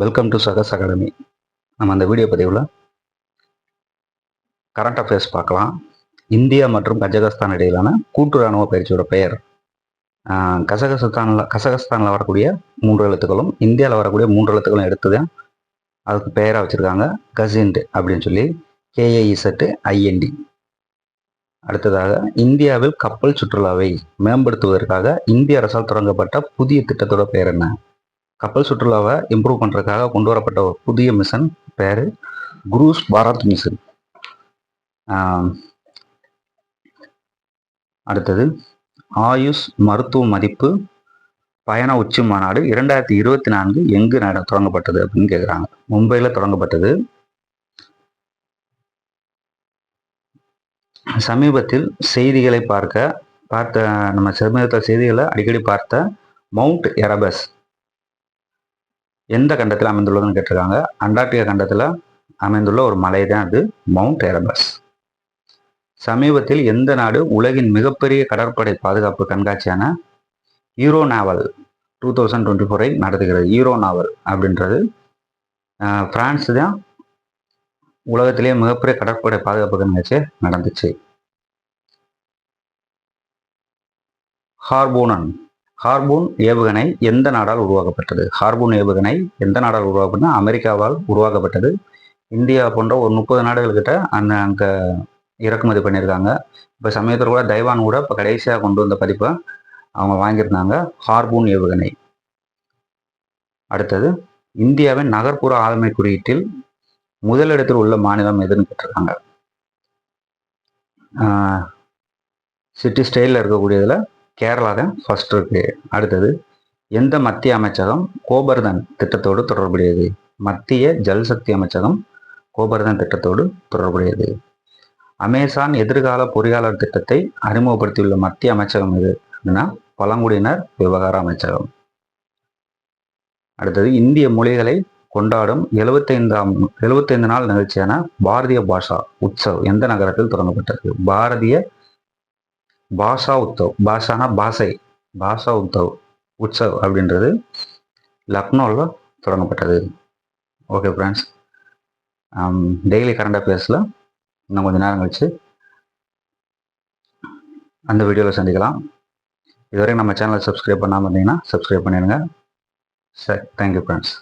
Welcome to சகஸ் academy நம்ம அந்த video பதிவில் கரண்ட் அஃபேர்ஸ் பார்க்கலாம். இந்தியா மற்றும் கஜகஸ்தான் இடையிலான கூட்டு ராணுவ பயிற்சியோட பெயர். கசகஸ்தானில் கசகஸ்தானில் வரக்கூடிய மூன்று எழுத்துக்களும் இந்தியாவில் வரக்கூடிய மூன்று எழுத்துக்களும் எடுத்து தான் அதுக்கு பெயராக வச்சுருக்காங்க. கசின்ட் அப்படின்னு சொல்லி கேஏஇசட்டு ஐஎன்டி அடுத்ததாக இந்தியாவில் கப்பல் சுற்றுலாவை மேம்படுத்துவதற்காக இந்திய அரசால் தொடங்கப்பட்ட புதிய திட்டத்தோட பெயர் என்ன? கப்பல் சுற்றுலாவை இம்ப்ரூவ் பண்ணுறதுக்காக கொண்டு வரப்பட்ட ஒரு புதிய மிஷன் பேர் குரூஸ் பாரத் மிஷன் அடுத்தது ஆயுஷ் மருத்துவ மதிப்பு பயண உச்சி மாநாடு இரண்டாயிரத்தி இருபத்தி நான்கு எங்கு நட தொடங்கப்பட்டது அப்படின்னு கேட்குறாங்க மும்பையில் தொடங்கப்பட்டது. சமீபத்தில் செய்திகளை பார்க்க பார்த்த நம்ம சமீபத்தில் செய்திகளை அடிக்கடி பார்த்த மவுண்ட் எரபஸ் எந்த கண்டத்தில் அமைந்துள்ளதுன்னு கேட்டிருக்காங்க. அண்டார்டிகா கண்டத்தில் அமைந்துள்ள ஒரு மலை தான் அது மவுண்ட் எரபஸ் சமீபத்தில் எந்த நாடு உலகின் மிகப்பெரிய கடற்படை பாதுகாப்பு கண்காட்சியான Euro naval two thousand twenty ஃபோரை நடத்துகிறது. ஈரோ நாவல் அப்படின்றது ஃப்ரான்ஸ் தான் உலகத்திலேயே மிகப்பெரிய கடற்படை பாதுகாப்பு கண்காட்சி நடந்துச்சு. ஹார்போனன் ஹார்பூன் ஏவுகணை எந்த நாடால் உருவாக்கப்பட்டது? ஹார்பூன் ஏவுகணை எந்த நாடால் உருவாக்கப்பட்டது? அமெரிக்காவால் உருவாக்கப்பட்டது. இந்தியா போன்ற ஒரு முப்பது நாடுகள்கிட்ட அந்த அங்கே இறக்குமதி பண்ணியிருக்காங்க. இப்போ சமயத்தில் கூட தைவான் கூட இப்போ கடைசியாக கொண்டு வந்த பதிப்பை அவங்க வாங்கியிருந்தாங்க. ஹார்பூன் ஏவுகணை. அடுத்தது இந்தியாவின் நகர்ப்புற ஆளுமை குறியீட்டில் முதலிடத்தில் உள்ள மாநிலம் எதுன்னு கேட்டிருக்காங்க. சிட்டி ஸ்டைலில் இருக்கக்கூடியதில் கேரளா தான் ஃபர்ஸ்ட் இருக்கு. அடுத்தது எந்த மத்திய அமைச்சகம் கோபர்தன் திட்டத்தோடு தொடர்புடையது? மத்திய ஜல்சக்தி அமைச்சகம் கோபர்தன் திட்டத்தோடு தொடர்புடையது. அமேசான் எதிர்கால பொறியாளர் திட்டத்தை அறிமுகப்படுத்தியுள்ள மத்திய அமைச்சகம் எது? அப்படின்னா பழங்குடியினர் விவகார அமைச்சகம். அடுத்தது இந்திய மொழிகளை கொண்டாடும் எழுபத்தைந்தாம் எழுபத்தைந்து நாள் நிகழ்ச்சியான பாரதிய பாஷா உற்சவ் எந்த நகரத்தில் தொடங்கப்பட்டது? பாரதிய பாஷா உத்தவ் பாஷானா பாஷை பாஷா உத்தவ் உற்சவ் அப்படின்றது லக்னோவில் தொடங்கப்பட்டது. ஓகே ஃப்ரெண்ட்ஸ் டெய்லி கரண்ட் அஃபேர்ஸில் இன்னும் கொஞ்சம் நேரம் கழிச்சு அந்த வீடியோவில் சந்திக்கலாம். இதுவரைக்கும் நம்ம சேனலை சப்ஸ்கிரைப் பண்ணாமல் இருந்தீங்கன்னா சப்ஸ்கிரைப் பண்ணிடுங்க. சரி தேங்க்யூ ஃப்ரெண்ட்ஸ்